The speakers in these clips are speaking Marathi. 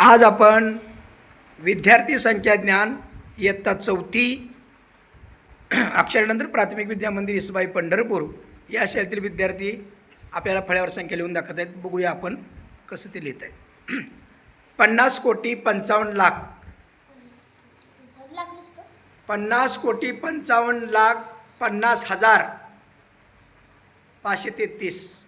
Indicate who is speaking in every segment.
Speaker 1: आज आपण विद्यार्थी संख्या ज्ञान इयत्ता चौथी अक्षरनंतर प्राथमिक विद्या मंदिर इसबाई पंढरपूर या शाळेतील विद्यार्थी आपल्याला फळ्यावर संख्या लिहून दाखवत आहेत. बघूया आपण कसं ते लिहित आहे. पन्नास कोटी पंचावन्न लाख. पन्नास कोटी पंचावन्न लाख पन्नास हजार पाचशे तेहतीस.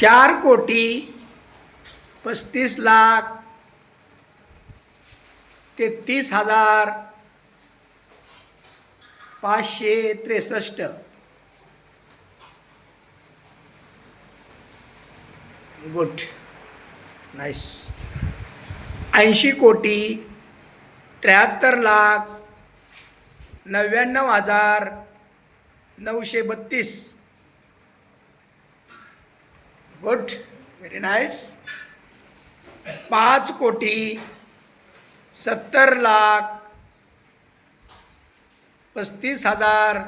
Speaker 1: चार कोटी पस्तीस लाख तेहतीस हजार पाचशे त्रेसष्ट. गुड. नाईस. ऐंशी कोटी त्र्याहत्तर लाख नव्याण्णव हजार नऊशे बत्तीस. गुड व्हेरी नाईस पाच कोटी सत्तर लाख पस्तीस हजार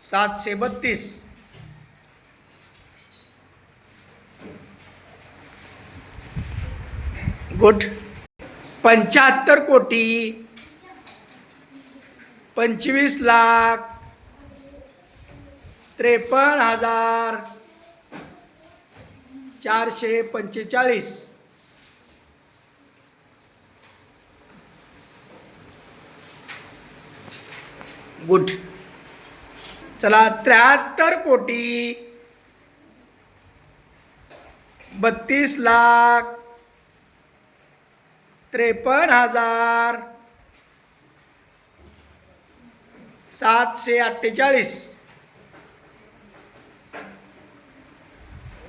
Speaker 1: सातशे बत्तीस. गुड. पंच्याहत्तर कोटी पंचवीस लाख त्रेपन्न हजार चारशे पंचेचाळीस. गुड. चला त्र्याहत्तर कोटी. बत्तीस लाख. त्रेपन्न हजार. सातशे अठ्ठेचाळीस.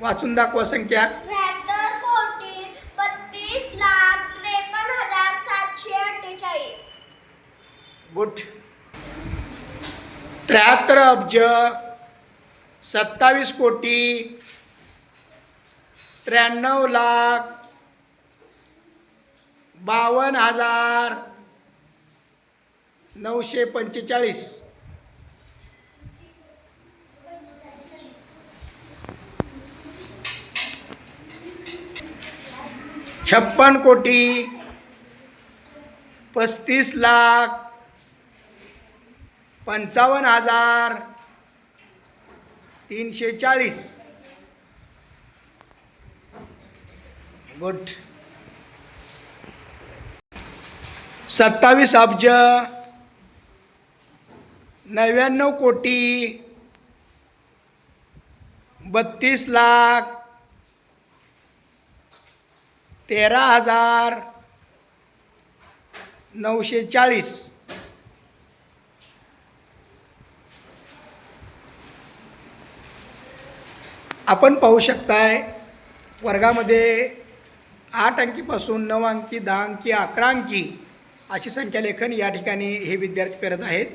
Speaker 1: वाचून दाखवा संख्या. गुड. त्र्याहत्तर अब्ज सत्तावीस कोटी त्र्याण्णव लाख बावन्न हजार नऊशे पंचेचाळीस. छप्पन कोटी पस्तीस लाख पंचावन्न हजार तीनशे चाळीस. गुड. सत्तावीस अब्ज नव्याण्णव कोटी बत्तीस लाख तेरा हजार नऊशे चाळीस. आपण पाहू शकताय वर्गामध्ये आठ अंकीपासून नऊ अंकी दहा अंकी अकरा अंकी अशी संख्या लेखन या ठिकाणी हे विद्यार्थी करत आहेत.